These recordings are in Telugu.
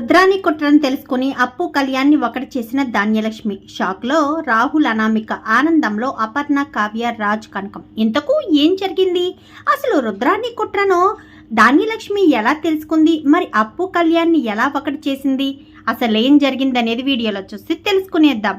రుద్రాన్ని కుట్రను తెలుసుకుని అప్పు కళ్యాణ్ని ఒకటి చేసిన ధాన్యలక్ష్మి. షాక్లో రాహుల్ అనామిక ఆనందంలో అపర్ణ కావ్య రాజ్ కనకం. ఇంతకు ఏం జరిగింది? అసలు రుద్రాన్ని కుట్రను ధాన్యలక్ష్మి ఎలా తెలుసుకుంది? మరి అప్పు కళ్యాణ్ని ఎలా ఒకటి చేసింది? అసలు ఏం జరిగింది అనేది వీడియోలో చూసి తెలుసుకునేద్దాం.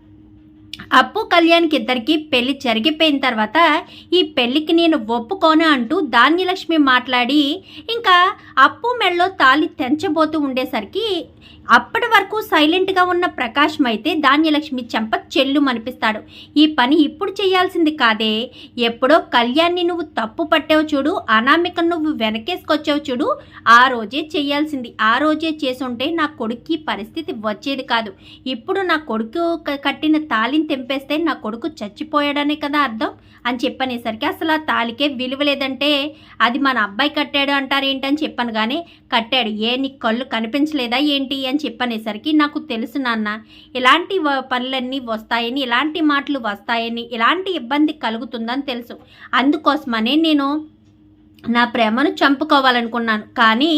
అప్పు కళ్యాణ్కి ఇద్దరికి పెళ్ళి జరిగిపోయిన తర్వాత ఈ పెళ్ళికి నేను ఒప్పుకోను అంటూ ధాన్యలక్ష్మి మాట్లాడి ఇంకా అప్పు మెళ్ళలో తాళి తెంచబోతూ ఉండేసరికి అప్పటి వరకు సైలెంట్గా ఉన్న ప్రకాశం అయితే ధాన్యలక్ష్మి చెంప చెల్లు అనిపిస్తాడు ఈ పని ఇప్పుడు చేయాల్సింది కాదే. ఎప్పుడో కళ్యాణ్ని నువ్వు తప్పు పట్టావు చూడు అనామిక నువ్వు వెనకేసుకొచ్చావు చూడు ఆ రోజే చేయాల్సింది. ఆ రోజే చేసుంటే నా కొడుక్కి పరిస్థితి వచ్చేది కాదు. ఇప్పుడు నా కొడుకు కట్టిన తాలి తాళిని తెంపేస్తే నా కొడుకు చచ్చిపోయాడనే కదా అర్థం? అని చెప్పనేసరికి అసలు ఆ తాళికే విలువ లేదంటే అది మన అబ్బాయి కట్టాడు అంటారేంటని చెప్పాను కానీ కట్టాడు. ఏ నీ కళ్ళు కనిపించలేదా ఏంటి అని చెప్పనేసరికి నాకు తెలుసు నాన్న. ఇలాంటి పనులన్నీ వస్తాయని ఇలాంటి మాటలు వస్తాయని ఇలాంటి ఇబ్బంది కలుగుతుందని తెలుసు. అందుకోసమనే నేను నా ప్రేమను చంపుకోవాలనుకున్నాను. కానీ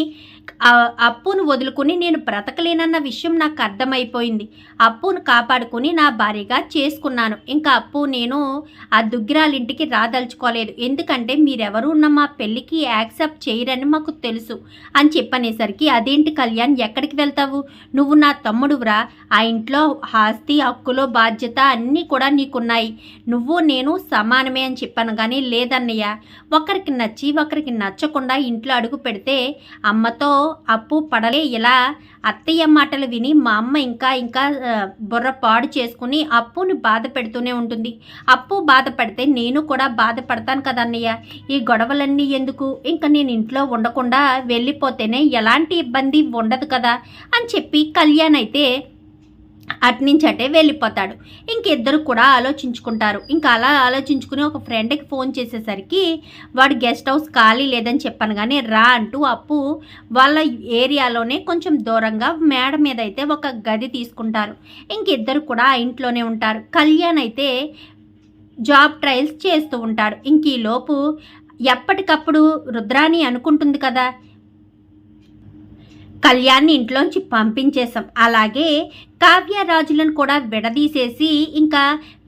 అప్పును వదులుకుని నేను బ్రతకలేనన్న విషయం నాకు అర్థమైపోయింది. అప్పును కాపాడుకుని నా భార్యగా చేసుకున్నాను. ఇంకా అప్పు నేను ఆ దుగ్గిరాలింటికి రాదలుచుకోలేదు. ఎందుకంటే మీరెవరు ఉన్న మా పెళ్ళికి యాక్సెప్ట్ చేయరని మాకు తెలుసు. అని చెప్పనేసరికి అదేంటి కళ్యాణ్ ఎక్కడికి వెళ్తావు? నువ్వు నా తమ్ముడువ్రా. ఆ ఇంట్లో ఆస్తి హక్కులో బాధ్యత అన్నీ కూడా నీకున్నాయి. నువ్వు నేను సమానమే అని చెప్పాను కానీ లేదన్నయ్య. ఒకరికి నచ్చి ఒకరికి నచ్చకుండా ఇంట్లో అడుగు పెడితే అమ్మతో అప్పు పడలే. ఇలా అత్తయ్య మాటలు విని మా అమ్మ ఇంకా ఇంకా బుర్ర పాడు చేసుకుని అప్పుని బాధ పెడుతూనే ఉంటుంది. అప్పు బాధపడితే నేను కూడా బాధపడతాను కదా అన్నయ్య. ఈ గొడవలన్నీ ఎందుకు? ఇంకా నేను ఇంట్లో ఉండకుండా వెళ్ళిపోతేనే ఎలాంటి ఇబ్బంది ఉండదు కదా అని చెప్పి కళ్యాణ్ అయితే అట్నుంచి అటే వెళ్ళిపోతాడు. ఇంకిద్దరు కూడా ఆలోచించుకుంటారు. ఇంకా అలా ఆలోచించుకుని ఒక ఫ్రెండ్కి ఫోన్ చేసేసరికి వాడు గెస్ట్ హౌస్ ఖాళీ లేదని చెప్పాను కానీ రా అంటూ అప్పు వాళ్ళ ఏరియాలోనే కొంచెం దూరంగా మేడ మీద అయితే ఒక గది తీసుకుంటారు. ఇంకిద్దరు కూడా ఆ ఇంట్లోనే ఉంటారు. కళ్యాణ్ అయితే జాబ్ ట్రయల్స్ చేస్తూ ఉంటాడు. ఇంక ఈ లోపు ఎప్పటికప్పుడు రుద్రాని అనుకుంటుంది కదా కళ్యాణ్ని ఇంట్లోంచి పంపించేశాం. అలాగే కావ్య రాజులను కూడా విడదీసేసి ఇంకా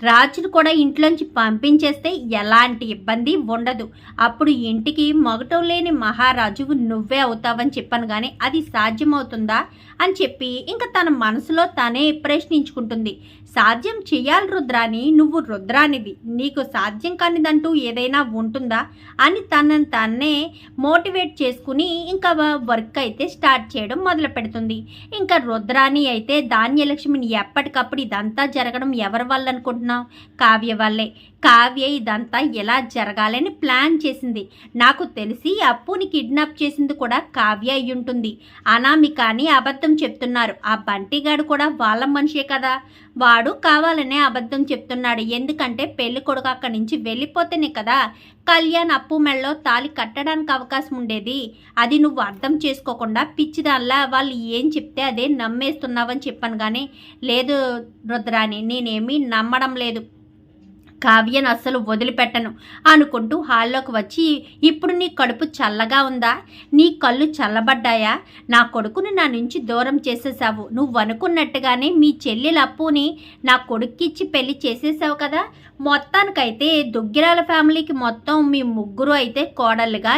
రాజును కూడా ఇంట్లోంచి పంపించేస్తే ఎలాంటి ఇబ్బంది ఉండదు. అప్పుడు ఇంటికి మొగటం లేని మహారాజువు నువ్వే అవుతావని చెప్పాను కానీ అది సాధ్యమవుతుందా? అని చెప్పి ఇంకా తన మనసులో తనే ప్రశ్నించుకుంటుంది. సాధ్యం చేయాలి రుద్రాని నువ్వు రుద్రానిది నీకు సాధ్యం కానిదంటూ ఏదైనా ఉంటుందా? అని తనని తన్నే మోటివేట్ చేసుకుని ఇంకా వర్క్ అయితే స్టార్ట్ చేయడం మొదలు పెడుతుంది. ఇంకా రుద్రాని అయితే ధాన్యలక్ష్మిని ఎప్పటికప్పుడు ఇదంతా జరగడం ఎవరి వల్ల అనుకుంటున్నావు? కావ్య వల్లే. కావ్య ఇదంతా ఎలా జరగాలని ప్లాన్ చేసింది. నాకు తెలిసి అప్పుని కిడ్నాప్ చేసింది కూడా కావ్య అయి ఉంటుంది అనామిక అని అబద్ధం చెప్తున్నారు. ఆ బంటిగాడు కూడా వాళ్ళ మనిషే కదా. వాడు కావాలనే అబద్ధం చెప్తున్నాడు. ఎందుకంటే పెళ్ళి కొడుకు అక్కడి నుంచి వెళ్ళిపోతేనే కదా కళ్యాణ్ అప్పు మెళ్ళలో తాలి కట్టడానికి అవకాశం ఉండేది. అది నువ్వు అర్థం చేసుకోకుండా పిచ్చిదానిలా వాళ్ళు ఏం చెప్తే అదే నమ్మేస్తున్నావని చెప్పాను కానీ లేదు రుద్రాని నేనేమీ నమ్మడం లేదు. కావ్యను అస్సలు వదిలిపెట్టను అనుకుంటూ హాల్లోకి వచ్చి ఇప్పుడు నీ కడుపు చల్లగా ఉందా? నీ కళ్ళు చల్లబడ్డాయా? నా కొడుకుని నా నుంచి దూరం చేసేసావు నువ్వు అనుకున్నట్టుగానే మీ చెల్లెల అప్పుని నా కొడుక్కిచ్చి పెళ్ళి చేసేసావు కదా? మొత్తానికైతే దుగ్గిరాల ఫ్యామిలీకి మొత్తం మీ ముగ్గురు అయితే కోడలుగా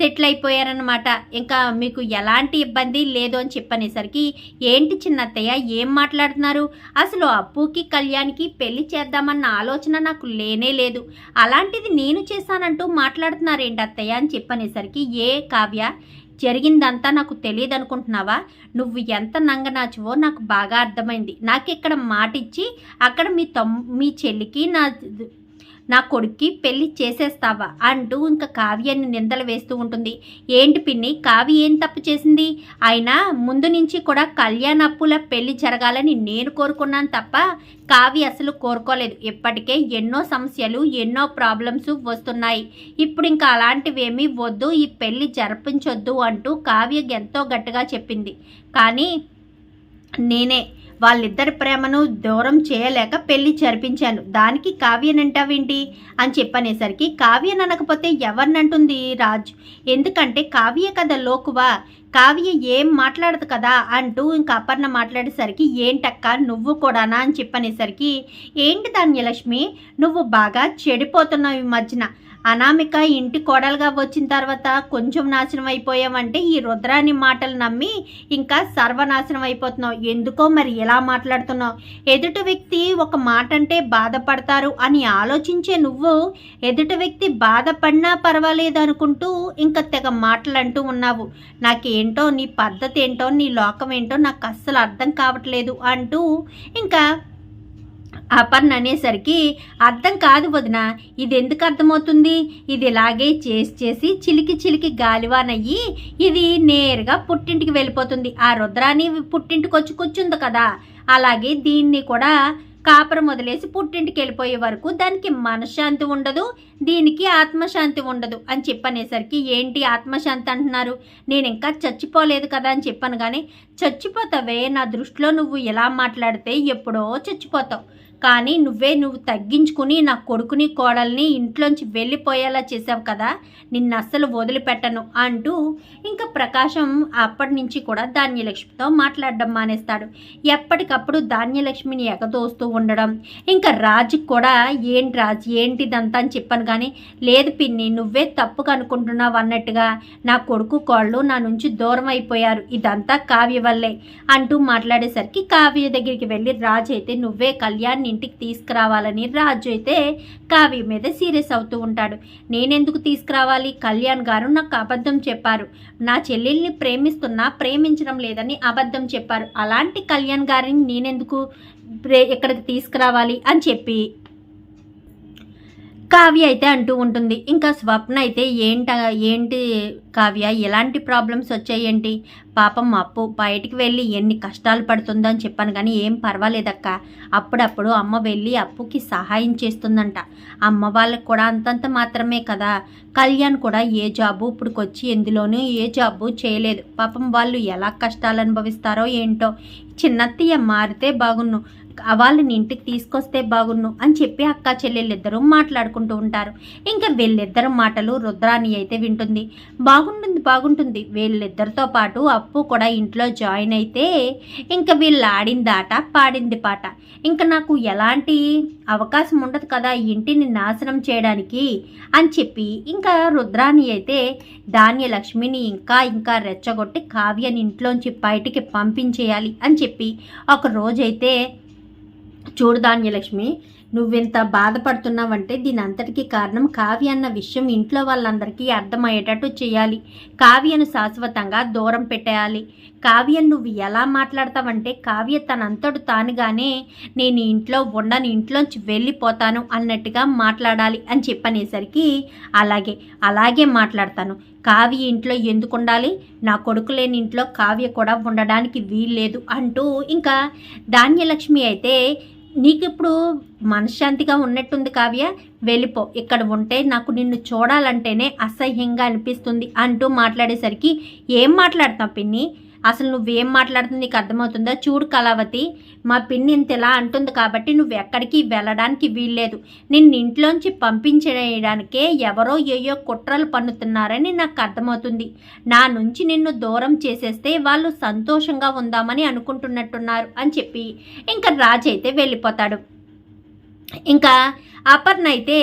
సెటిల్ అయిపోయారనమాట ఇంకా మీకు ఎలాంటి ఇబ్బంది లేదు అని చెప్పనేసరికి ఏంటి చిన్నత్తయ్య ఏం మాట్లాడుతున్నారు? అసలు అప్పుకి కళ్యాణ్కి పెళ్ళి చేద్దామన్న ఆలోచన నాకు లేనే లేదు. అలాంటిది నేను చేశానంటూ మాట్లాడుతున్నారేంటి అత్తయ్య అని చెప్పనేసరికి ఏ కావ్య జరిగిందంతా నాకు తెలియదు అనుకుంటున్నావా నువ్వు ఎంత నంగనాచువో నాకు బాగా అర్థమైంది. నాకు ఇక్కడ మాట ఇచ్చి అక్కడ మీ తమ్ మీ చెల్లికి నా నా కొడుక్కి పెళ్ళి చేసేస్తావా? అంటూ ఇంకా కావ్యాన్ని నిందలు వేస్తూ ఉంటుంది. ఏంటి పిన్ని కావి ఏం తప్పు చేసింది? అయినా ముందు నుంచి కూడా కళ్యాణ అప్పుల పెళ్ళి జరగాలని నేను కోరుకున్నాను తప్ప కావి అసలు కోరుకోలేదు. ఇప్పటికే ఎన్నో సమస్యలు ఎన్నో ప్రాబ్లమ్స్ వస్తున్నాయి. ఇప్పుడు ఇంకా అలాంటివేమీ వద్దు ఈ పెళ్ళి జరిపించొద్దు అంటూ కావ్య ఎంతో గట్టిగా చెప్పింది. కానీ నేనే వాళ్ళిద్దరి ప్రేమను దూరం చేయలేక పెళ్ళి జరిపించాను. దానికి కావ్యనంటావేంటి? అని చెప్పనేసరికి కావ్యన్ అనకపోతే ఎవరినంటుంది రాజు? ఎందుకంటే కావ్య కథ లోకువా? కావ్య ఏం మాట్లాడదు కదా? అంటూ ఇంకా అపర్ణ మాట్లాడేసరికి ఏంటక్క నువ్వు కూడానా? అని చెప్పనేసరికి ఏంటి ధాన్యలక్ష్మి? నువ్వు బాగా చెడిపోతున్నావు ఈ మధ్యన. అనామిక ఇంటి కోడలుగా వచ్చిన తర్వాత కొంచెం నాశనం అయిపోయామంటే ఈ రుద్రాని మాటలు నమ్మి ఇంకా సర్వనాశనం అయిపోతున్నావు. ఎందుకో మరి ఎలా మాట్లాడుతున్నావు? ఎదుటి వ్యక్తి ఒక మాట అంటే బాధపడతారు అని ఆలోచించే నువ్వు ఎదుటి వ్యక్తి బాధపడినా పర్వాలేదు అనుకుంటూ ఇంకా తెగ మాటలు అంటూ ఉన్నావు. నాకేంటో నీ పద్ధతి ఏంటో నీ లోకం ఏంటో నాకు అస్సలు అర్థం కావట్లేదు అంటూ ఇంకా అపర్ణ అనేసరికి అర్థం కాదు వదిన ఇది ఎందుకు అర్థమవుతుంది? ఇది ఇలాగే చేసి చేసి చిలికి చిలికి గాలివానయ్యి ఇది నేరుగా పుట్టింటికి వెళ్ళిపోతుంది. ఆ రుద్రాని పుట్టింటికి వచ్చి కూర్చుంది కదా. అలాగే దీన్ని కూడా కాపురం వదిలేసి పుట్టింటికి వెళ్ళిపోయే వరకు దానికి మనశ్శాంతి ఉండదు దీనికి ఆత్మశాంతి ఉండదు అని చెప్పనేసరికి ఏంటి ఆత్మశాంతి అంటున్నారు? నేను ఇంకా చచ్చిపోలేదు కదా అని చెప్పాను కానీ చచ్చిపోతావే నా దృష్టిలో నువ్వు ఎలా మాట్లాడితే ఎప్పుడో చచ్చిపోతావు. కానీ నువ్వే నువ్వు తగ్గించుకుని నా కొడుకుని కోడల్ని ఇంట్లోంచి వెళ్ళిపోయేలా చేసావు కదా నిన్ను అస్సలు వదిలిపెట్టను అంటూ ఇంకా ప్రకాశం అప్పటి నుంచి కూడా ధాన్యలక్ష్మితో మాట్లాడడం మానేస్తాడు. ఎప్పటికప్పుడు ధాన్యలక్ష్మిని ఎగదోస్తూ ఉండడం. ఇంకా రాజుకి కూడా ఏంటి రాజు ఏంటిదంతా? అని చెప్పాను కానీ లేదు పిన్ని నువ్వే తప్పుగా అనుకుంటున్నావు అన్నట్టుగా. నా కొడుకు కోళ్ళు నా నుంచి దూరం అయిపోయారు. ఇదంతా కావ్య వల్లే అంటూ మాట్లాడేసరికి కావ్య దగ్గరికి వెళ్ళి రాజు అయితే నువ్వే కళ్యాణ్ ఇంటికి తీసుకురావాలని రాజు అయితే కావ్య మీద సీరియస్ అవుతూ ఉంటాడు. నేనెందుకు తీసుకురావాలి? కళ్యాణ్ గారు నాకు అబద్ధం చెప్పారు. నా చెల్లెల్ని ప్రేమిస్తున్నా ప్రేమించడం లేదని అబద్ధం చెప్పారు. అలాంటి కళ్యాణ్ గారిని నేనెందుకు ప్రే ఇక్కడికి తీసుకురావాలి? అని చెప్పి కావ్య అయితే అంటూ ఉంటుంది. ఇంకా స్వప్న అయితే ఏంట ఏంటి కావ్య? ఎలాంటి ప్రాబ్లమ్స్ వచ్చాయేంటి? పాపం అప్పు బయటికి వెళ్ళి ఎన్ని కష్టాలు పడుతుందో అని చెప్పాను కానీ ఏం పర్వాలేదక్క. అప్పుడప్పుడు అమ్మ వెళ్ళి అప్పుకి సహాయం చేస్తుందంట. అమ్మ వాళ్ళకి కూడా అంతంత మాత్రమే కదా. కళ్యాణ్ కూడా ఏ జాబు ఇప్పుడుకొచ్చి ఎందులోనూ ఏ జాబు చేయలేదు. పాపం వాళ్ళు ఎలా కష్టాలు అనుభవిస్తారో ఏంటో. చిన్నత్తయ్య మారితే బాగున్ను. వాళ్ళని ఇంటికి తీసుకొస్తే బాగున్ను అని చెప్పి అక్క చెల్లెళ్ళిద్దరూ మాట్లాడుకుంటూ ఉంటారు. ఇంకా వీళ్ళిద్దరు మాటలు రుద్రాణి అయితే వింటుంది. బాగుంటుంది బాగుంటుంది. వీళ్ళిద్దరితో పాటు అప్పు కూడా ఇంట్లో జాయిన్ అయితే ఇంకా వీళ్ళు ఆడింది ఆట పాడింది పాట. ఇంకా నాకు ఎలాంటి అవకాశం ఉండదు కదా ఇంటిని నాశనం చేయడానికి అని చెప్పి ఇంకా రుద్రాణి అయితే ధాన్యలక్ష్మిని ఇంకా ఇంకా రెచ్చగొట్టి కావ్యని ఇంట్లోంచి బయటికి పంపించేయాలి అని చెప్పి ఒక రోజైతే చూడు ధాన్యలక్ష్మి నువ్వెంత బాధపడుతున్నావంటే దీని అంతటికీ కారణం కావ్య అన్న విషయం ఇంట్లో వాళ్ళందరికీ అర్థమయ్యేటట్టు చేయాలి. కావ్యను శాశ్వతంగా దూరం పెట్టేయాలి. కావ్యం నువ్వు ఎలా మాట్లాడతావంటే కావ్య తనంతడు తానుగానే నేను ఇంట్లో ఉండని ఇంట్లోంచి వెళ్ళిపోతాను అన్నట్టుగా మాట్లాడాలి అని చెప్పనేసరికి అలాగే అలాగే మాట్లాడతాను. కావ్య ఇంట్లో ఎందుకు ఉండాలి? నా కొడుకు లేని ఇంట్లో కావ్య కూడా ఉండడానికి వీల్లేదు అంటూ ఇంకా ధాన్యలక్ష్మి అయితే నీకు ఇప్పుడు మనశ్శాంతిగా ఉన్నట్టుంది కావ్య? వెళ్ళిపో. ఇక్కడ ఉంటే నాకు నిన్ను చూడాలంటేనే అసహ్యంగా అనిపిస్తుంది అంటూ మాట్లాడేసరికి ఏం మాట్లాడతాం పిన్ని? అసలు నువ్వేం మాట్లాడుతుంది నీకు అర్థమవుతుందా? చూడు కళావతి మా పిన్ని ఇంత ఇలా అంటుంది కాబట్టి నువ్వు ఎక్కడికి వెళ్ళడానికి వీల్లేదు. నిన్ను ఇంట్లోంచి పంపించేయడానికే ఎవరో ఏయో కుట్రలు పన్నుతున్నారని నాకు అర్థమవుతుంది. నా నుంచి నిన్ను దూరం చేసేస్తే వాళ్ళు సంతోషంగా ఉందామని అనుకుంటున్నట్టున్నారు అని చెప్పి ఇంకా రాజు అయితే వెళ్ళిపోతాడు. ఇంకా అపర్ణ అయితే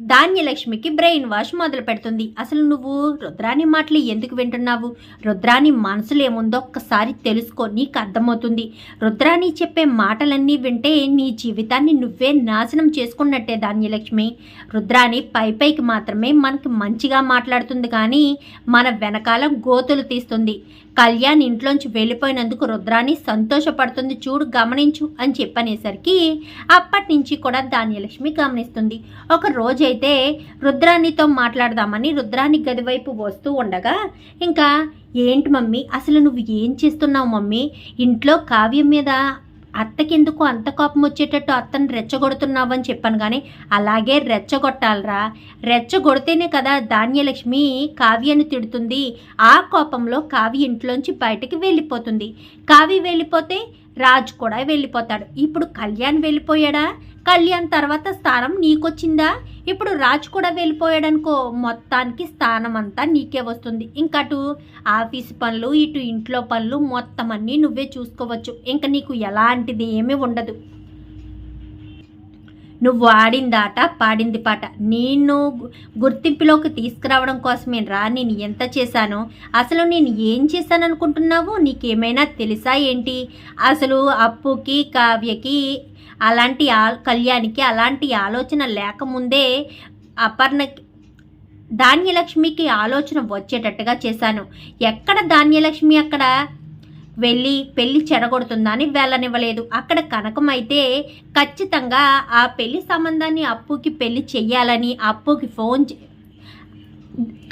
ధాన్యలక్ష్మికి బ్రెయిన్ వాష్ మొదలు పెడుతుంది. అసలు నువ్వు రుద్రాని మాటలు ఎందుకు వింటున్నావు? రుద్రాని మనసులో ఏముందో ఒక్కసారి తెలుసుకో నీకు అర్థమవుతుంది. రుద్రాని చెప్పే మాటలన్నీ వింటే నీ జీవితాన్ని నువ్వే నాశనం చేసుకున్నట్టే ధాన్యలక్ష్మి. రుద్రాని పై పైకి మాత్రమే మనకి మంచిగా మాట్లాడుతుంది కానీ మన వెనకాల గోతులు తీస్తుంది. కళ్యాణ్ ఇంట్లోంచి వెళ్ళిపోయినందుకు రుద్రాని సంతోషపడుతుంది. చూడు గమనించు అని చెప్పనేసరికి అప్పటి నుంచి కూడా ధాన్యలక్ష్మి గమనిస్తుంది. ఒక అయితే రుద్రానితో మాట్లాడదామని రుద్రాని గది వైపు వస్తూ ఉండగా ఇంకా ఏంటి మమ్మీ? అసలు నువ్వు ఏం చేస్తున్నావు మమ్మీ? ఇంట్లో కావ్యం మీద అత్తకెందుకు అంత కోపం వచ్చేటట్టు అత్తను రెచ్చగొడుతున్నావు అని చెప్పాను కానీ అలాగే రెచ్చగొట్టాలరా? రెచ్చగొడితేనే కదా ధాన్యలక్ష్మి కావ్యను తిడుతుంది. ఆ కోపంలో కావ్య ఇంట్లోంచి బయటకి వెళ్ళిపోతుంది. కావ్య వెళ్ళిపోతే రాజు కూడా వెళ్ళిపోతాడు. ఇప్పుడు కళ్యాణ్ వెళ్ళిపోయాడా? కళ్యాణ్ తర్వాత స్థానం నీకొచ్చిందా? ఇప్పుడు రాజు కూడా వెళ్ళిపోయాడనుకో మొత్తానికి స్థానం అంతా నీకే వస్తుంది. ఇంకటు ఆఫీస్ పనులు ఇటు ఇంట్లో పనులు మొత్తం అన్నీ నువ్వే చూసుకోవచ్చు. ఇంకా నీకు ఎలాంటిది ఏమీ ఉండదు. నువ్వు ఆడిందాట ఆట పాడింది పాట. నేను గుర్తింపులోకి తీసుకురావడం కోసమే రా నేను ఎంత చేశానో. అసలు నేను ఏం చేశాను అనుకుంటున్నావు నీకేమైనా తెలుసా ఏంటి? అసలు అప్పుకి కావ్యకి అలాంటి ఆ కళ్యాణికి అలాంటి ఆలోచన లేకముందే అపర్ణ ధాన్యలక్ష్మికి ఆలోచన వచ్చేటట్టుగా చేశాను. ఎక్కడ ధాన్యలక్ష్మి అక్కడ వెళ్ళి పెళ్ళి చెడగొడుతుందని వెళ్ళనివ్వలేదు. అక్కడ కనకం అయితే ఖచ్చితంగా ఆ పెళ్ళి సంబంధాన్ని అప్పుకి పెళ్ళి చెయ్యాలని అప్పుకి ఫోన్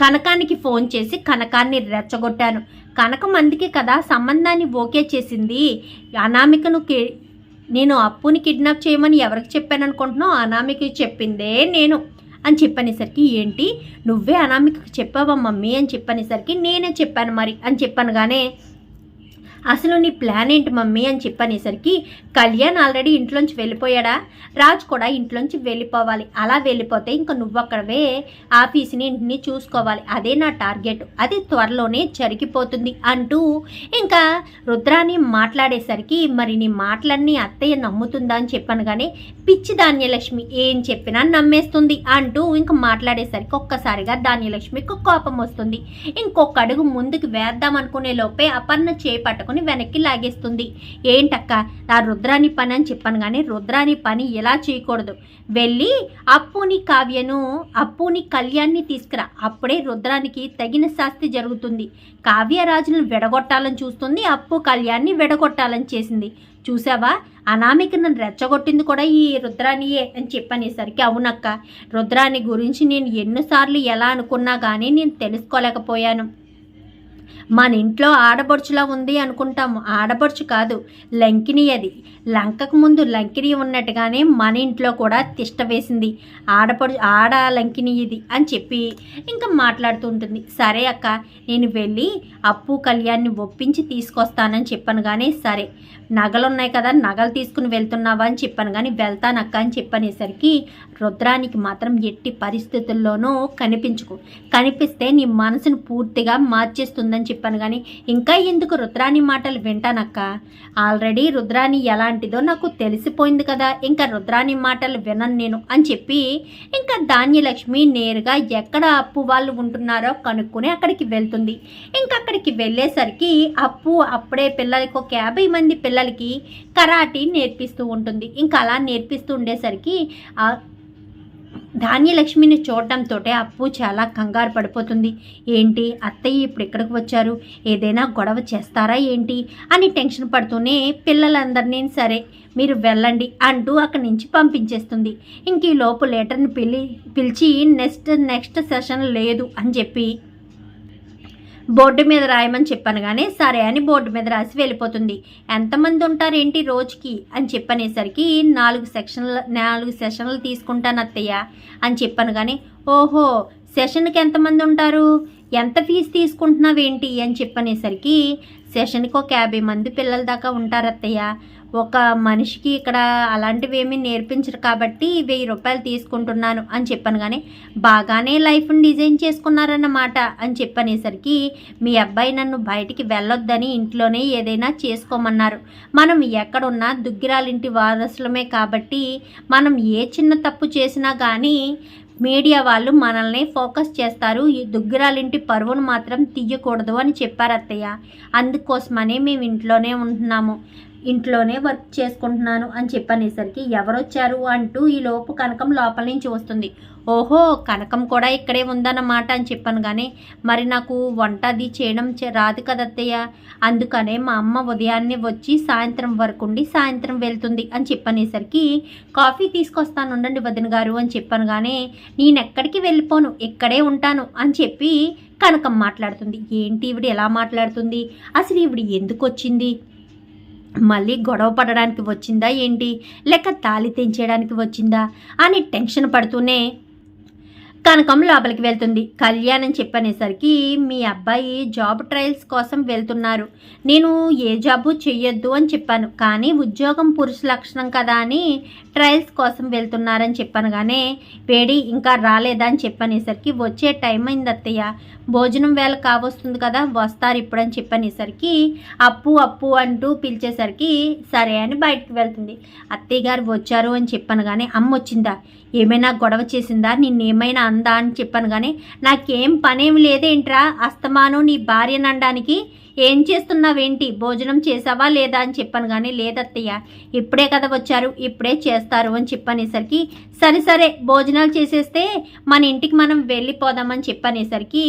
కనకానికి ఫోన్ చేసి కనకాన్ని రెచ్చగొట్టాను. కనకం అందుకే కదా సంబంధాన్ని ఓకే చేసింది. అనామికను నేను అప్పుని కిడ్నాప్ చేయమని ఎవరికి చెప్పాను అనుకుంటున్నావు అనామికి చెప్పిందే నేను. అని చెప్పనేసరికి ఏంటి? నువ్వే అనామికకు చెప్పావా మమ్మీ? అని చెప్పనేసరికి నేనే చెప్పాను మరి. అని చెప్పాను గానే అసలు నీ ప్లాన్ ఏంటి మమ్మీ అని చెప్పనేసరికి కళ్యాణ్ ఆల్రెడీ ఇంట్లోంచి వెళ్ళిపోయాడా? రాజ్ కూడా ఇంట్లోంచి వెళ్ళిపోవాలి. అలా వెళ్ళిపోతే ఇంకా నువ్వక్కడవే ఆఫీస్ని ఇంటిని చూసుకోవాలి. అదే నా టార్గెట్. అది త్వరలోనే జరిగిపోతుంది అంటూ ఇంకా రుద్రాని మాట్లాడేసరికి మరి నీ మాటలన్నీ అత్తయ్య నమ్ముతుందా అని చెప్పాను కానీ పిచ్చి ధాన్యలక్ష్మి ఏం చెప్పినా నమ్మేస్తుంది అంటూ ఇంక మాట్లాడేసరికి ఒక్కసారిగా ధాన్యలక్ష్మికి కోపం వస్తుంది. ఇంకొక అడుగు ముందుకు వేద్దాం అనుకునే లోపే అపర్ణ చేయి పట్టుకుని వెనక్కి లాగేస్తుంది. ఏంటక్క? నా రుద్రాని పని అని చెప్పాను కానీ రుద్రాని పని ఎలా చేయకూడదు. వెళ్ళి అప్పుని కావ్యను అప్పుని కళ్యాణ్ని తీసుకురా. అప్పుడే రుద్రానికి తగిన శాస్తి జరుగుతుంది. కావ్యరాజులను విడగొట్టాలని చూస్తుంది అప్పు కళ్యాణ్ని విడగొట్టాలని చేసింది. చూసావా అనామిక నన్ను రెచ్చగొట్టింది కూడా ఈ రుద్రానియే అని చెప్పనేసరికి అవునక్క. రుద్రాని గురించి నేను ఎన్నిసార్లు ఎలా అనుకున్నా కానీ నేను తెలుసుకోలేకపోయాను. మన ఇంట్లో ఆడబడుచులా ఉంది అనుకుంటాము ఆడబడుచు కాదు లంకిని అది. లంకకు ముందు లంకిని ఉన్నట్టుగానే మన ఇంట్లో కూడా తిష్ట వేసింది. ఆడపడు ఆడ లంకిని ఇది అని చెప్పి ఇంకా మాట్లాడుతూ ఉంటుంది. సరే అక్క నేను వెళ్ళి అప్పు కళ్యాణ్ని ఒప్పించి తీసుకొస్తానని చెప్పాను కానీ సరే. నగలున్నాయి కదా నగలు తీసుకుని వెళ్తున్నావా అని చెప్పాను కానీ వెళ్తానక్క అని చెప్పనేసరికి రుద్రానికి మాత్రం ఎట్టి పరిస్థితుల్లోనూ కనిపించుకు. కనిపిస్తే నీ మనసును పూర్తిగా మార్చేస్తుందని చెప్పి చెప్పాను కానీ ఇంకా ఎందుకు రుద్రాణి మాటలు వింటానక్క? ఆల్రెడీ రుద్రాణి ఎలాంటిదో నాకు తెలిసిపోయింది కదా ఇంకా రుద్రాణి మాటలు వినను నేను అని చెప్పి ఇంకా ధాన్యలక్ష్మి నేరుగా ఎక్కడ అప్పు వాళ్ళు ఉంటున్నారో కనుక్కొని అక్కడికి వెళ్తుంది. ఇంకా అక్కడికి వెళ్ళేసరికి అప్పు అప్పుడే పిల్లలకి ఒక యాభై మంది పిల్లలకి కరాటీ నేర్పిస్తూ ఉంటుంది. ఇంకా అలా నేర్పిస్తూ ఉండేసరికి ధాన్యలక్ష్మిని చూడటంతో అప్పు చాలా కంగారు పడిపోతుంది. ఏంటి? అత్తయ్య ఇప్పుడు ఇక్కడికి వచ్చారు? ఏదైనా గొడవ చేస్తారా ఏంటి? అని టెన్షన్ పడుతూనే పిల్లలందరినీ సరే మీరు వెళ్ళండి అంటూ అక్కడి నుంచి పంపించేస్తుంది. ఇంక ఈ లోపు లేటర్ని పిలి పిలిచి నెక్స్ట్ నెక్స్ట్ సెషన్ లేదు అని చెప్పి బోర్డు మీద రాయమని చెప్పాను కానీ సరే అని బోర్డు మీద రాసి వెళ్ళిపోతుంది. ఎంతమంది ఉంటారు ఏంటి రోజుకి? అని చెప్పనేసరికి నాలుగు సెక్షన్లు నాలుగు సెషన్లు తీసుకుంటాను అత్తయ్య అని చెప్పాను కానీ ఓహో సెషన్కి ఎంతమంది ఉంటారు? ఎంత ఫీజు తీసుకుంటున్నావేంటి? అని చెప్పనేసరికి సెషన్కి ఒక యాభై మంది పిల్లల దాకా ఉంటారు అత్తయ్య ఒక మనిషికి ఇక్కడ అలాంటివి ఏమీ నేర్పించరు కాబట్టి వెయ్యి రూపాయలు తీసుకుంటున్నాను అని చెప్పాను. కానీ బాగానే లైఫ్ని డిజైన్ చేసుకున్నారన్నమాట అని చెప్పనేసరికి మీ అబ్బాయి నన్ను బయటికి వెళ్ళొద్దని ఇంట్లోనే ఏదైనా చేసుకోమన్నారు. మనం ఎక్కడున్నా దుగ్గిరాలింటి వారసులమే కాబట్టి మనం ఏ చిన్న తప్పు చేసినా కానీ మీడియా వాళ్ళు మనల్ని ఫోకస్ చేస్తారు. ఈ దుగ్గిరాలింటి పరువును మాత్రం తీయకూడదు అని చెప్పారు అత్తయ్య అందుకోసమనే మేము ఇంట్లోనే ఉంటున్నాము. ఇంట్లోనే వర్క్ చేసుకుంటున్నాను అని చెప్పనేసరికి ఎవరొచ్చారు అంటూ ఈ లోపు కనకం లోపల నుంచి వస్తుంది. ఓహో కనకం కూడా ఇక్కడే ఉందన్నమాట అని చెప్పాను కానీ మరి నాకు వంట అది చేయడం రాదు కదత్తయ్య అందుకనే మా అమ్మ ఉదయాన్నే వచ్చి సాయంత్రం వరకు ఉండి సాయంత్రం వెళ్తుంది అని చెప్పనేసరికి కాఫీ తీసుకొస్తాను ఉండండి వదిన గారు అని చెప్పాను కానీ నేను ఎక్కడికి వెళ్ళిపోను ఇక్కడే ఉంటాను అని చెప్పి కనకం మాట్లాడుతుంది. ఏంటి ఈవిడ ఎలా మాట్లాడుతుంది? అసలు ఈవిడ ఎందుకు వచ్చింది మళ్ళీ గొడవ పడడానికి వచ్చిందా ఏంటి? లేక తాళి తెంచేయడానికి వచ్చిందా? అని టెన్షన్ పడుతూనే కనకం లోపలికి వెళ్తుంది. కళ్యాణ్ చెప్పనేసరికి మీ అబ్బాయి జాబ్ ట్రయల్స్ కోసం వెళ్తున్నారు. నేను ఏ జాబు చెయ్యొద్దు అని చెప్పాను. కానీ ఉద్యోగం పురుష లక్షణం కదా అని ట్రయల్స్ కోసం వెళ్తున్నారని చెప్పాను కానీ వేడి ఇంకా రాలేదా? అని చెప్పనేసరికి వచ్చే టైం అయింది అత్తయ్య భోజనం వేళ కావస్తుంది కదా వస్తారు ఇప్పుడని చెప్పనేసరికి అప్పు అప్పు అంటూ పిలిచేసరికి సరే అని బయటకు వెళ్తుంది. అత్తయ్య గారు వచ్చారు అని చెప్పాను కానీ అమ్మ వచ్చిందా? ఏమైనా గొడవ చేసిందా? నిన్నేమైనా అందా అని చెప్పాను కానీ నాకేం పనేం లేదేంట్రా? అస్తమానం నీ భార్యను అనడానికి ఏం చేస్తున్నావేంటి? భోజనం చేసావా లేదా అని చెప్పాను కానీ లేదత్తయ్య. ఇప్పుడే కదా వచ్చారు ఇప్పుడే చేస్తారు అని చెప్పనేసరికి సరే సరే భోజనాలు చేసేస్తే మన ఇంటికి మనం వెళ్ళిపోదామని చెప్పనేసరికి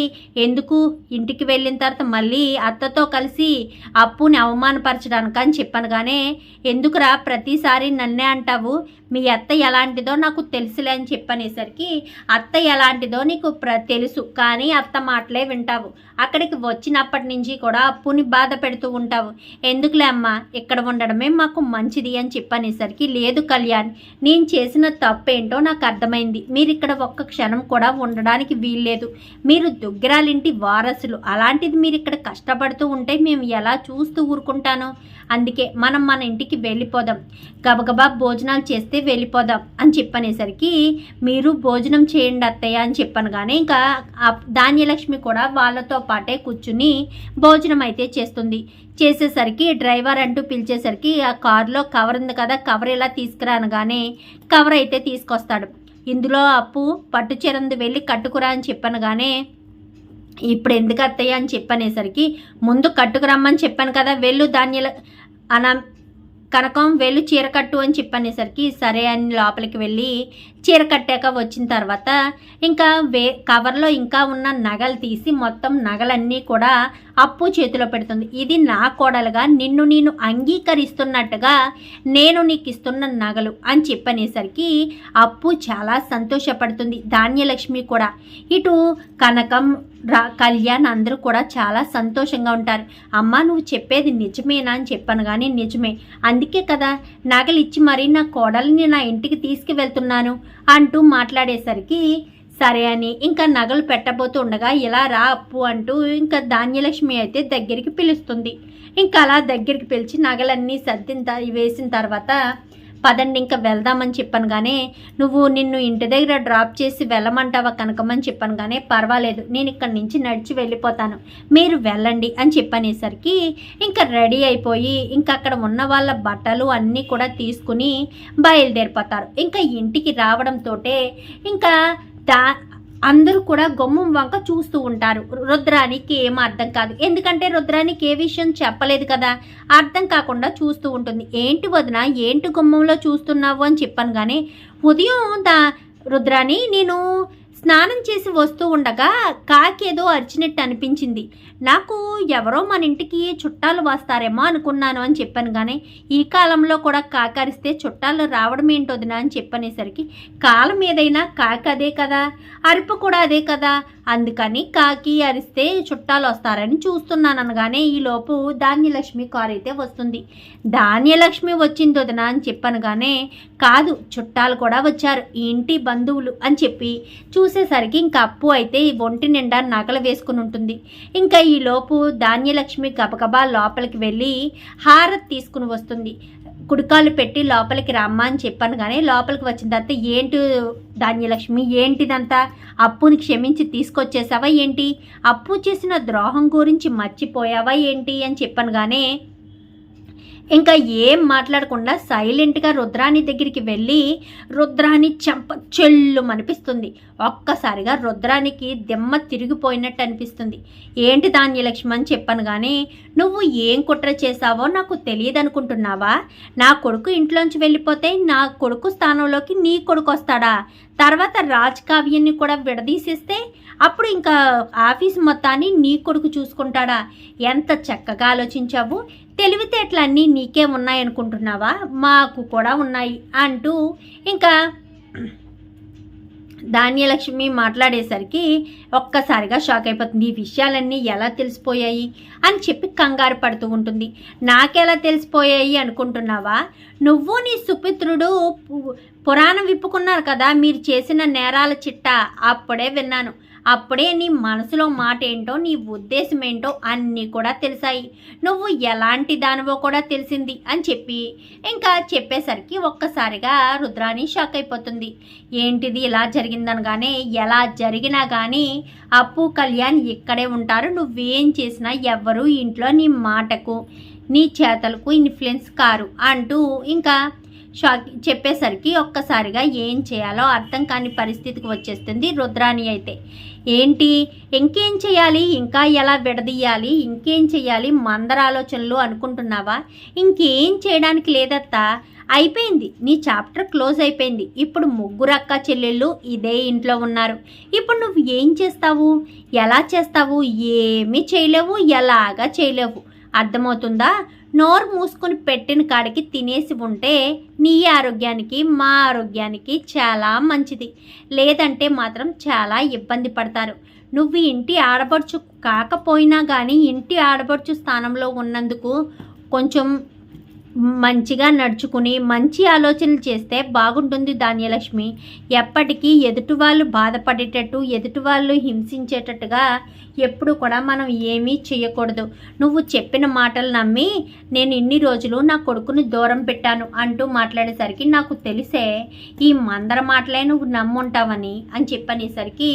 ఎందుకు? ఇంటికి వెళ్ళిన తర్వాత మళ్ళీ అత్తతో కలిసి అప్పుని అవమానపరచడానికి అని చెప్పాను కానీ ఎందుకురా ప్రతిసారి నన్నే అంటావు? మీ అత్త ఎలాంటిదో నాకు తెలుసులే అని చెప్పనేసరికి అత్త ఎలాంటిదో నీకు ప్ర తెలుసు కానీ అత్త మాటలే వింటావు. అక్కడికి వచ్చినప్పటి నుంచి కూడా అప్పుని బాధ పెడుతూ ఉంటావు. ఎందుకులే అమ్మా ఇక్కడ ఉండడమే మాకు మంచిది అని చెప్పనేసరికి లేదు కళ్యాణ్ నేను చేసిన తప్పేంటో నాకు అర్థమైంది. మీరు ఇక్కడ ఒక్క క్షణం కూడా ఉండడానికి వీల్లేదు. మీరు దుగ్గరాలింటి వారసులు. అలాంటిది మీరు ఇక్కడ కష్టపడుతూ ఉంటే మేము ఎలా చూస్తూ ఊరుకుంటాను? అందుకే మనం మన ఇంటికి వెళ్ళిపోదాం. గబగబా భోజనాలు చేస్తే వెళ్ళిపోదాం అని చెప్పనేసరికి మీరు భోజనం చేయండి అత్తయ్య అని చెప్పాను. కానీ ఇంకా ధాన్యలక్ష్మి కూడా వాళ్ళతో పాటే కూర్చుని భోజనం అయితే చేస్తుంది. చేసేసరికి డ్రైవర్ అంటూ పిలిచేసరికి ఆ కారులో కవర్ ఉంది కదా కవర్ ఇలా తీసుకురానగానే కవర్ అయితే తీసుకొస్తాడు. ఇందులో అప్పు పట్టు చీరందు వెళ్ళి కట్టుకురా అని చెప్పాను. కానీ ఇప్పుడు ఎందుకు అత్తయ్య అని చెప్పనేసరికి ముందు కట్టుకురమ్మని చెప్పాను కదా వెళ్ళు ధాన్యాల అనా కనకం వెళ్ళు చీర కట్టు అని చెప్పనేసరికి సరే అని లోపలికి వెళ్ళి చీర కట్టాక వచ్చిన తర్వాత ఇంకా వే కవర్లో ఇంకా ఉన్న నగలు తీసి మొత్తం నగలన్నీ కూడా అప్పు చేతిలో పెడుతుంది. ఇది నా కోడలుగా నిన్ను నేను అంగీకరిస్తున్నట్టుగా నేను నీకు ఇస్తున్న నగలు అని చెప్పనేసరికి అప్పు చాలా సంతోషపడుతుంది. ధాన్యలక్ష్మి కూడా. ఇటు కనకం రా కళ్యాణ్ అందరూ కూడా చాలా సంతోషంగా ఉంటారు. అమ్మ నువ్వు చెప్పేది నిజమేనా అని చెప్పాను కానీ నిజమే. అందుకే కదా నగలు ఇచ్చి మరీ నా కోడల్ని నా ఇంటికి తీసుకువెళ్తున్నాను. అంటూ మాట్లాడేసరికి సరే అని ఇంకా నగలు పెట్టబోతూ ఉండగా ఇలా రా అప్పు అంటూ ఇంకా ధాన్యలక్ష్మి అయితే దగ్గరికి పిలుస్తుంది. ఇంకా అలా దగ్గరికి పిలిచి నగలన్నీ సర్దిన వేసిన తర్వాత పదండి ఇంకా వెళ్దామని చెప్పాను కానీ నువ్వు నిన్ను ఇంటి దగ్గర డ్రాప్ చేసి వెళ్ళమంటావా కనకమని చెప్పాను కానీ పర్వాలేదు నేను ఇక్కడి నుంచి నడిచి వెళ్ళిపోతాను. మీరు వెళ్ళండి అని చెప్పనేసరికి ఇంకా రెడీ అయిపోయి ఇంకా అక్కడ ఉన్న వాళ్ళ బట్టలు అన్నీ కూడా తీసుకుని బయలుదేరిపోతారు. ఇంకా ఇంటికి రావడంతో ఇంకా దా అందరూ కూడా గొమ్మం వంక చూస్తూ ఉంటారు. రుద్రానికి ఏం అర్థం కాదు. ఎందుకంటే రుద్రానికి ఏ విషయం చెప్పలేదు కదా? అర్థం కాకుండా చూస్తూ ఉంటుంది. ఏంటి వదిన? ఏంటి గుమ్మంలో చూస్తున్నావు అని చెప్పాను కానీ ఉదయం దా రుద్రాని నేను స్నానం చేసి వస్తూ ఉండగా కాకి ఏదో అరిచినట్టు అనిపించింది. నాకు ఎవరో మన ఇంటికి చుట్టాలు వస్తారేమో అనుకున్నాను అని చెప్పాను కానీ ఈ కాలంలో కూడా కాకి అరిస్తే చుట్టాలు రావడం ఏంటోదినా అని చెప్పనేసరికి కాలం ఏదైనా కాకి అదే కదా అరుపు కూడా అదే కదా అందుకని కాకి అరిస్తే చుట్టాలు వస్తారని చూస్తున్నాను అనగానే ఈలోపు ధాన్యలక్ష్మి కారు అయితే వస్తుంది. ధాన్యలక్ష్మి వచ్చింది వదిన అని చెప్పనగానే కాదు చుట్టాలు కూడా వచ్చారు ఇంటి బంధువులు అని చెప్పి చూసేసరికి ఇంకా అప్పు అయితే ఈ ఒంటి నిండా నగలు వేసుకుని ఉంటుంది. ఇంకా ఈలోపు ధాన్యలక్ష్మి గబగబా లోపలికి వెళ్ళి హారతి తీసుకుని వస్తుంది. కుడికాలు పెట్టి లోపలికి రమ్మా అని చెప్పాను కానీ లోపలికి వచ్చిన తర్వాత ఏంటి ధాన్యలక్ష్మి? ఏంటిదంతా? అప్పుని క్షమించి తీసుకొచ్చేసావా ఏంటి? అప్పు చేసిన ద్రోహం గురించి మర్చిపోయావా ఏంటి అని చెప్పాను కానీ ఇంకా ఏం మాట్లాడకుండా సైలెంట్గా రుద్రాణి దగ్గరికి వెళ్ళి రుద్రాణి చెంప చెల్లు అనిపిస్తుంది ఒక్కసారిగా రుద్రానికి దెమ్మ తిరిగిపోయినట్టు అనిపిస్తుంది. ఏంటి ధాన్యలక్ష్మి అని చెప్పాను కానీ నువ్వు ఏం కుట్ర చేశావో నాకు తెలియదు అనుకుంటున్నావా నా కొడుకు ఇంట్లోంచి వెళ్ళిపోతే నా కొడుకు స్థానంలోకి నీ కొడుకు వస్తాడా? తర్వాత రాజ్ కావ్యాన్ని కూడా విడదీసేస్తే అప్పుడు ఇంకా ఆఫీస్ మొత్తాన్ని నీ కొడుకు చూసుకుంటాడా? ఎంత చక్కగా ఆలోచించావు? తెలివితేటలన్నీ నీకే ఉన్నాయనుకుంటున్నావా? మాకు కూడా ఉన్నాయి అంటూ ఇంకా ధాన్యలక్ష్మి మాట్లాడేసరికి ఒక్కసారిగా షాక్ అయిపోతుంది. ఈ విషయాలన్నీ ఎలా తెలిసిపోయాయి? అని చెప్పి కంగారు పడుతూ ఉంటుంది. నాకెలా తెలిసిపోయాయి అనుకుంటున్నావా? నువ్వు నీ సుపిత్రుడు పురాణం విప్పుకున్నారు కదా మీరు చేసిన నేరాల చిట్టా అప్పుడే విన్నాను. అప్పుడే నీ మనసులో మాట ఏంటో నీ ఉద్దేశం ఏంటో అన్నీ కూడా తెలిసాయి. నువ్వు ఎలాంటి దానివో కూడా తెలిసింది అని చెప్పి ఇంకా చెప్పేసరికి ఒక్కసారిగా రుద్రాని షాక్ అయిపోతుంది. ఏంటిది ఇలా జరిగిందనగానే ఎలా జరిగినా కానీ అప్పు కళ్యాణ్ ఇక్కడే ఉంటారు. నువ్వేం చేసినా ఎవ్వరూ ఇంట్లో నీ మాటకు నీ చేతలకు ఇన్ఫ్లుయెన్స్ కారు అంటూ ఇంకా షాక్ చెప్పేసరికి ఒక్కసారిగా ఏం చేయాలో అర్థం కాని పరిస్థితికి వచ్చేస్తుంది రుద్రాణి అయితే. ఏంటి? ఇంకేం చేయాలి? ఇంకా ఎలా విడదీయాలి? ఇంకేం చేయాలి? మందర ఆలోచనలు అనుకుంటున్నావా? ఇంకేం చేయడానికి లేదత్తా? అయిపోయింది. నీ చాప్టర్ క్లోజ్ అయిపోయింది. ఇప్పుడు ముగ్గురు అక్క చెల్లెళ్ళు ఇదే ఇంట్లో ఉన్నారు. ఇప్పుడు నువ్వు ఏం చేస్తావు? ఎలా చేస్తావు? ఏమీ చేయలేవు. ఎలాగా చేయలేవు. అర్థమవుతుందా? నోరు మూసుకొని పెట్టిన కాడికి తినేసి ఉంటే నీ ఆరోగ్యానికి మా ఆరోగ్యానికి చాలా మంచిది. లేదంటే మాత్రం చాలా ఇబ్బంది పడతారు. నువ్వు ఇంటి ఆడపడుచు కాకపోయినా కానీ ఇంటి ఆడపడుచు స్థానంలో ఉన్నందుకు కొంచెం మంచిగా నడుచుకుని మంచి ఆలోచనలు చేస్తే బాగుంటుంది ధాన్యలక్ష్మి. ఎప్పటికీ ఎదుటి వాళ్ళు బాధపడేటట్టు ఎదుటి వాళ్ళు హింసించేటట్టుగా ఎప్పుడు కూడా మనం ఏమీ చేయకూడదు. నువ్వు చెప్పిన మాటలు నమ్మి నేను ఇన్ని రోజులు నా కొడుకుని దూరం పెట్టాను అంటూ మాట్లాడేసరికి నాకు తెలిసే ఈ మందర మాటలే నువ్వు నమ్ముంటావని అని చెప్పనేసరికి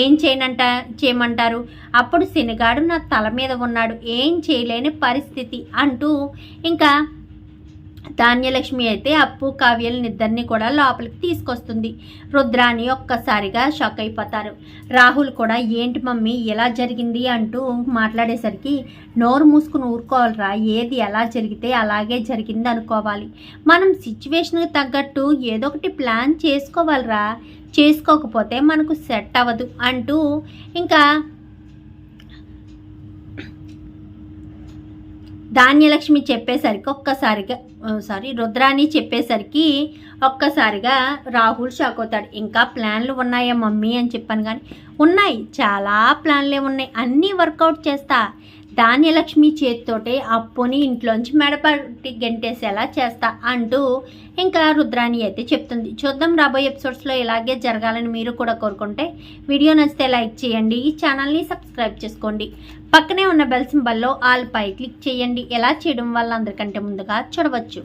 ఏం చేయనంట చేయమంటారు? అప్పుడు శనిగాడు నా తల మీద ఉన్నాడు. ఏం చేయలేని పరిస్థితి అంటూ ఇంకా ధాన్యలక్ష్మి అయితే అప్పు కావ్యాలని ఇద్దరిని కూడా లోపలికి తీసుకొస్తుంది. రుద్రాని ఒక్కసారిగా షాక్ అయిపోతారు. రాహుల్ కూడా ఏంటి మమ్మీ ఎలా జరిగింది? అంటూ మాట్లాడేసరికి నోరు మూసుకుని ఊరుకోవాలిరా ఏది ఎలా జరిగితే అలాగే జరిగింది అనుకోవాలి. మనం సిచ్యువేషన్కి తగ్గట్టు ఏదో ఒకటి ప్లాన్ చేసుకోవాలిరా. చేసుకోకపోతే మనకు సెట్ అవ్వదు అంటూ ఇంకా ధాన్యలక్ష్మి చెప్పేసరికి ఒక్కసారిగా సారీ రుద్రాని చెప్పేసరికి ఒక్కసారిగా రాహుల్ షాక్ అవుతాడు. ఇంకా ప్లాన్లు ఉన్నాయా మమ్మీ అని చెప్పాను కానీ ఉన్నాయి. చాలా ప్లాన్లే ఉన్నాయి. అన్నీ వర్కౌట్ చేస్తా. ధాన్యలక్ష్మి చేతితోటే అప్పుని ఇంట్లోంచి మెడపట్టి గెంటేసేలా చేస్తా అంటూ ఇంకా రుద్రాణి అయితే చెప్తుంది. చూద్దాం రాబోయే ఎపిసోడ్స్లో ఇలాగే జరగాలని మీరు కూడా కోరుకుంటే వీడియో నచ్చితే లైక్ చేయండి ఈ ఛానల్ని సబ్స్క్రైబ్ చేసుకోండి. పక్కనే ఉన్న బెల్ సింబల్లో ఆల్ పై క్లిక్ చేయండి. ఎలా చేయడం వల్ల అందరికంటే ముందుగా చూడవచ్చు.